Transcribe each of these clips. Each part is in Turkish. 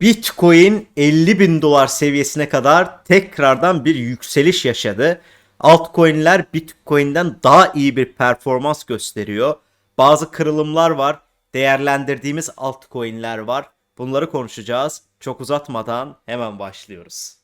Bitcoin 50 bin dolar seviyesine kadar tekrardan bir yükseliş yaşadı. Altcoin'ler Bitcoin'den daha iyi bir performans gösteriyor. Bazı kırılımlar var. Değerlendirdiğimiz altcoin'ler var. Bunları konuşacağız. Çok uzatmadan hemen başlıyoruz.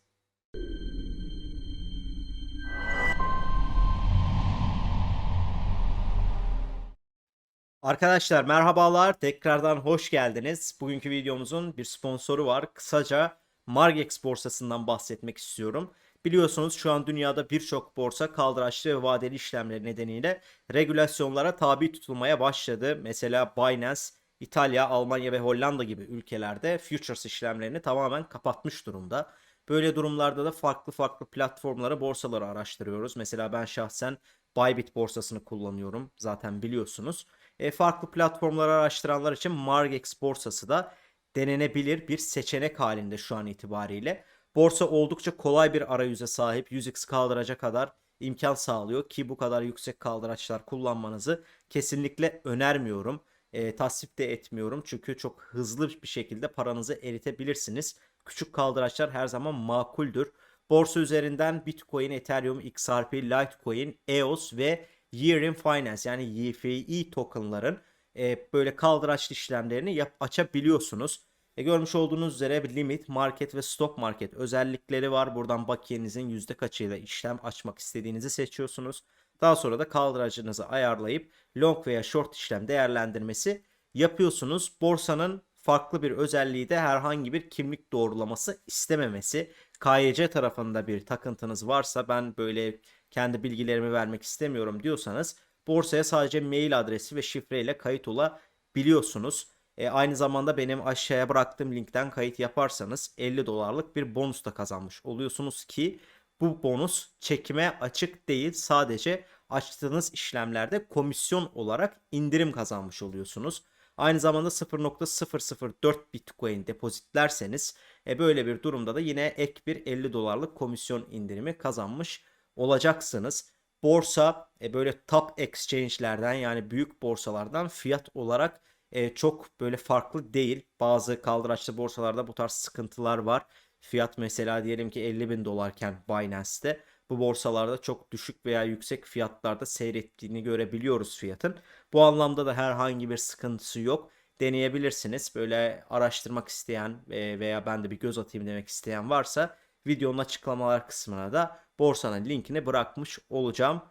Arkadaşlar merhabalar. Tekrardan hoş geldiniz. Bugünkü videomuzun bir sponsoru var. Kısaca Margex borsasından bahsetmek istiyorum. Biliyorsunuz şu an dünyada birçok borsa kaldıraçlı ve vadeli işlemleri nedeniyle regülasyonlara tabi tutulmaya başladı. Mesela Binance, İtalya, Almanya ve Hollanda gibi ülkelerde futures işlemlerini tamamen kapatmış durumda. Böyle durumlarda da farklı farklı platformları, borsaları araştırıyoruz. Mesela ben şahsen Bybit borsasını kullanıyorum. Zaten biliyorsunuz. E, farklı platformları araştıranlar için Margex borsası da denenebilir bir seçenek halinde şu an itibariyle. Borsa oldukça kolay bir arayüze sahip 100x kaldıracak kadar imkan sağlıyor ki bu kadar yüksek kaldıraçlar kullanmanızı kesinlikle önermiyorum. E, tasvip de etmiyorum çünkü çok hızlı bir şekilde paranızı eritebilirsiniz. Küçük kaldıraçlar her zaman makuldür. Borsa üzerinden Bitcoin, Ethereum, XRP, Litecoin, EOS ve Year in Finance yani YFI tokenların e, böyle kaldıraçlı işlemlerini yap açabiliyorsunuz. E, görmüş olduğunuz üzere bir limit, market ve stop market özellikleri var. Buradan bakiyenizin yüzde kaçıyla işlem açmak istediğinizi seçiyorsunuz. Daha sonra da kaldıracınızı ayarlayıp long veya short işlem değerlendirmesi yapıyorsunuz. Borsanın farklı bir özelliği de herhangi bir kimlik doğrulaması istememesi. KYC tarafında bir takıntınız varsa ben böyle kendi bilgilerimi vermek istemiyorum diyorsanız borsaya sadece mail adresi ve şifreyle kayıt olabiliyorsunuz. E, aynı zamanda benim aşağıya bıraktığım linkten kayıt yaparsanız 50 dolarlık bir bonus da kazanmış oluyorsunuz ki bu bonus çekime açık değil sadece açtığınız işlemlerde komisyon olarak indirim kazanmış oluyorsunuz. Aynı zamanda 0.004 Bitcoin depozitlerseniz e, böyle bir durumda da yine ek bir 50 dolarlık komisyon indirimi kazanmış olacaksınız. Borsa e, böyle top exchange'lerden yani büyük borsalardan fiyat olarak e, çok böyle farklı değil. Bazı kaldıraçlı borsalarda bu tarz sıkıntılar var. Fiyat mesela diyelim ki 50 bin dolarken Binance'te bu borsalarda çok düşük veya yüksek fiyatlarda seyrettiğini görebiliyoruz fiyatın. Bu anlamda da herhangi bir sıkıntısı yok. Deneyebilirsiniz. Böyle araştırmak isteyen e, veya ben de bir göz atayım demek isteyen varsa videonun açıklamalar kısmına da borsanın linkini bırakmış olacağım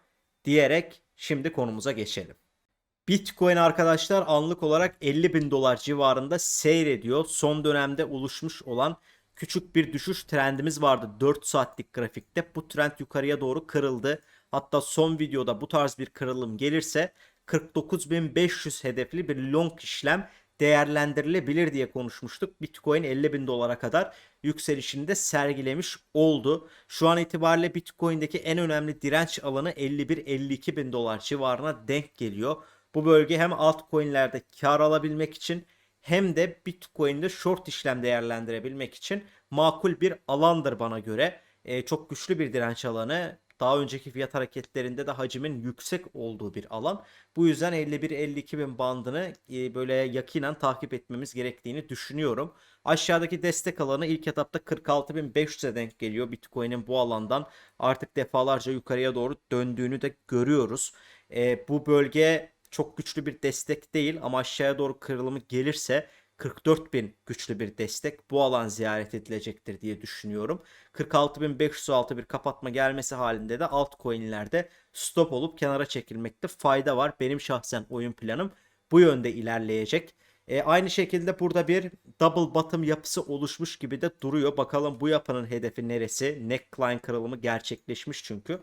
diyerek şimdi konumuza geçelim. Bitcoin arkadaşlar anlık olarak 50 bin dolar civarında seyrediyor. Son dönemde oluşmuş olan küçük bir düşüş trendimiz vardı 4 saatlik grafikte. Bu trend yukarıya doğru kırıldı. Hatta son videoda bu tarz bir kırılım gelirse 49.500 hedefli bir long işlem değerlendirilebilir diye konuşmuştuk. Bitcoin 50 bin dolara kadar yükselişini de sergilemiş oldu. Şu an itibariyle Bitcoin'deki en önemli direnç alanı 51-52 bin dolar civarına denk geliyor. Bu bölge hem altcoin'lerde kar alabilmek için hem de Bitcoin'de short işlem değerlendirebilmek için makul bir alandır bana göre. Ee, çok güçlü bir direnç alanı daha önceki fiyat hareketlerinde de hacimin yüksek olduğu bir alan. Bu yüzden 51-52 bin bandını e, böyle yakinen takip etmemiz gerektiğini düşünüyorum. Aşağıdaki destek alanı ilk etapta 46.500'e denk geliyor. Bitcoin'in bu alandan artık defalarca yukarıya doğru döndüğünü de görüyoruz. E, bu bölge çok güçlü bir destek değil ama aşağıya doğru kırılımı gelirse 44 bin güçlü bir destek bu alan ziyaret edilecektir diye düşünüyorum. 46.506 bir kapatma gelmesi halinde de altcoin'lerde stop olup kenara çekilmekte fayda var. Benim şahsen oyun planım bu yönde ilerleyecek. E, aynı şekilde burada bir double bottom yapısı oluşmuş gibi de duruyor. Bakalım bu yapının hedefi neresi? Neckline kırılımı gerçekleşmiş çünkü.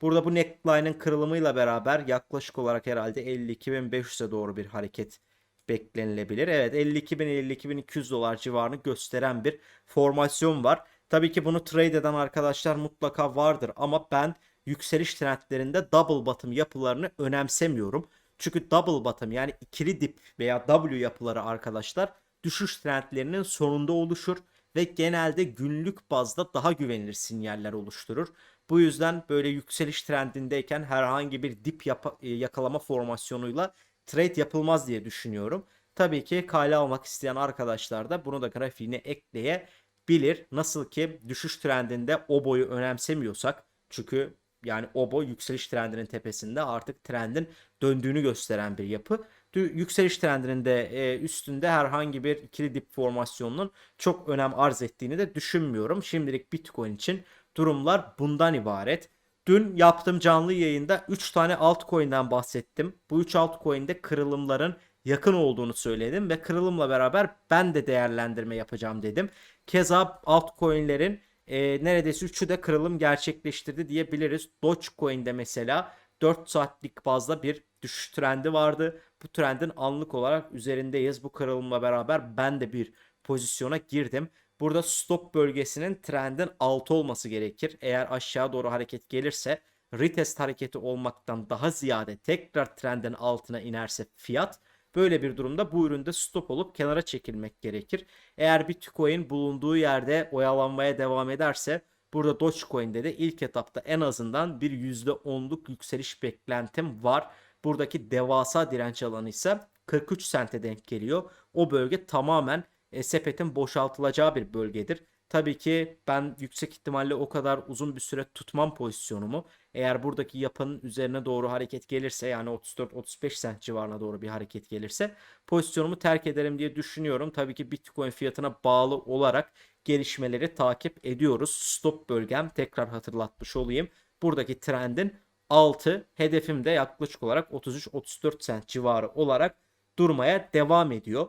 Burada bu neckline'ın kırılımıyla beraber yaklaşık olarak herhalde 52.500'e doğru bir hareket beklenilebilir. Evet 52.000-52.200 dolar civarını gösteren bir formasyon var. Tabii ki bunu trade eden arkadaşlar mutlaka vardır ama ben yükseliş trendlerinde double bottom yapılarını önemsemiyorum. Çünkü double bottom yani ikili dip veya W yapıları arkadaşlar düşüş trendlerinin sonunda oluşur ve genelde günlük bazda daha güvenilir sinyaller oluşturur. Bu yüzden böyle yükseliş trendindeyken herhangi bir dip yapa- yakalama formasyonuyla trade yapılmaz diye düşünüyorum. Tabii ki kale almak isteyen arkadaşlar da bunu da grafiğine ekleyebilir. Nasıl ki düşüş trendinde Obo'yu önemsemiyorsak çünkü yani Obo yükseliş trendinin tepesinde artık trendin döndüğünü gösteren bir yapı. Yükseliş trendinin de e, üstünde herhangi bir ikili dip formasyonunun çok önem arz ettiğini de düşünmüyorum. Şimdilik Bitcoin için durumlar bundan ibaret. Dün yaptığım canlı yayında 3 tane altcoin'den bahsettim. Bu 3 altcoin'de kırılımların yakın olduğunu söyledim ve kırılımla beraber ben de değerlendirme yapacağım dedim. Keza altcoin'lerin e, neredeyse üçü de kırılım gerçekleştirdi diyebiliriz. Dogecoin'de mesela 4 saatlik bazda bir düşüş trendi vardı. Bu trendin anlık olarak üzerindeyiz. Bu kırılımla beraber ben de bir pozisyona girdim. Burada stop bölgesinin trendin altı olması gerekir. Eğer aşağı doğru hareket gelirse retest hareketi olmaktan daha ziyade tekrar trendin altına inerse fiyat böyle bir durumda bu üründe stop olup kenara çekilmek gerekir. Eğer Bitcoin bulunduğu yerde oyalanmaya devam ederse burada Dogecoin'de de ilk etapta en azından bir %10'luk yükseliş beklentim var. Buradaki devasa direnç alanı ise 43 sente denk geliyor. O bölge tamamen e, sepetin boşaltılacağı bir bölgedir. Tabii ki ben yüksek ihtimalle o kadar uzun bir süre tutmam pozisyonumu. Eğer buradaki yapının üzerine doğru hareket gelirse yani 34-35 sent civarına doğru bir hareket gelirse pozisyonumu terk ederim diye düşünüyorum. Tabii ki Bitcoin fiyatına bağlı olarak gelişmeleri takip ediyoruz. Stop bölgem tekrar hatırlatmış olayım. Buradaki trendin 6 hedefim de yaklaşık olarak 33-34 sent civarı olarak durmaya devam ediyor.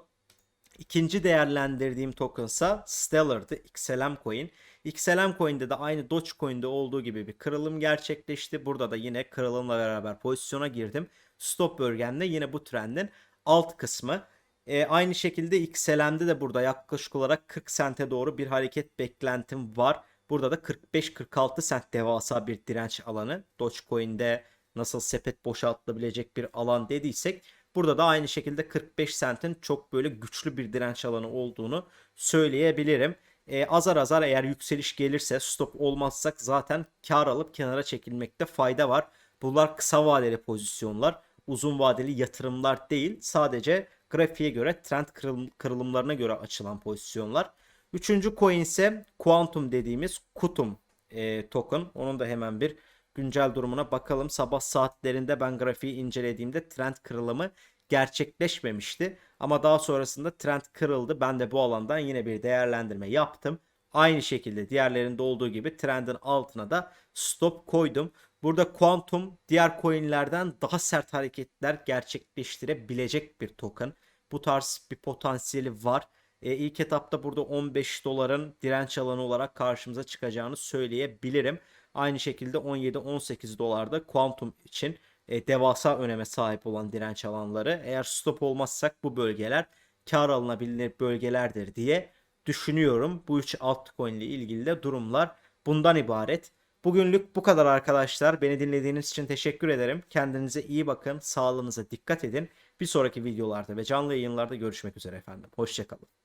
İkinci değerlendirdiğim token ise Stellar'dı. XLM coin. XLM coin'de de aynı Dogecoin'de olduğu gibi bir kırılım gerçekleşti. Burada da yine kırılımla beraber pozisyona girdim. Stop bölgemde yine bu trendin alt kısmı. E, aynı şekilde XLM'de de burada yaklaşık olarak 40 sente doğru bir hareket beklentim var. Burada da 45-46 sent devasa bir direnç alanı. Dogecoin'de nasıl sepet boşaltılabilecek bir alan dediysek burada da aynı şekilde 45 sentin çok böyle güçlü bir direnç alanı olduğunu söyleyebilirim. E, azar azar eğer yükseliş gelirse stop olmazsak zaten kar alıp kenara çekilmekte fayda var. Bunlar kısa vadeli pozisyonlar. Uzun vadeli yatırımlar değil. Sadece grafiğe göre trend kırılım, kırılımlarına göre açılan pozisyonlar. Üçüncü coin ise Quantum dediğimiz Kutum e, token. Onun da hemen bir güncel durumuna bakalım. Sabah saatlerinde ben grafiği incelediğimde trend kırılımı gerçekleşmemişti. Ama daha sonrasında trend kırıldı. Ben de bu alandan yine bir değerlendirme yaptım. Aynı şekilde diğerlerinde olduğu gibi trendin altına da stop koydum. Burada Quantum diğer coinlerden daha sert hareketler gerçekleştirebilecek bir token. Bu tarz bir potansiyeli var. E, ilk etapta burada 15 doların direnç alanı olarak karşımıza çıkacağını söyleyebilirim. Aynı şekilde 17-18 dolarda Quantum için e, devasa öneme sahip olan direnç alanları. Eğer stop olmazsak bu bölgeler kar alınabilir bölgelerdir diye düşünüyorum. Bu üç altcoin ile ilgili de durumlar bundan ibaret. Bugünlük bu kadar arkadaşlar. Beni dinlediğiniz için teşekkür ederim. Kendinize iyi bakın. Sağlığınıza dikkat edin. Bir sonraki videolarda ve canlı yayınlarda görüşmek üzere efendim. Hoşçakalın.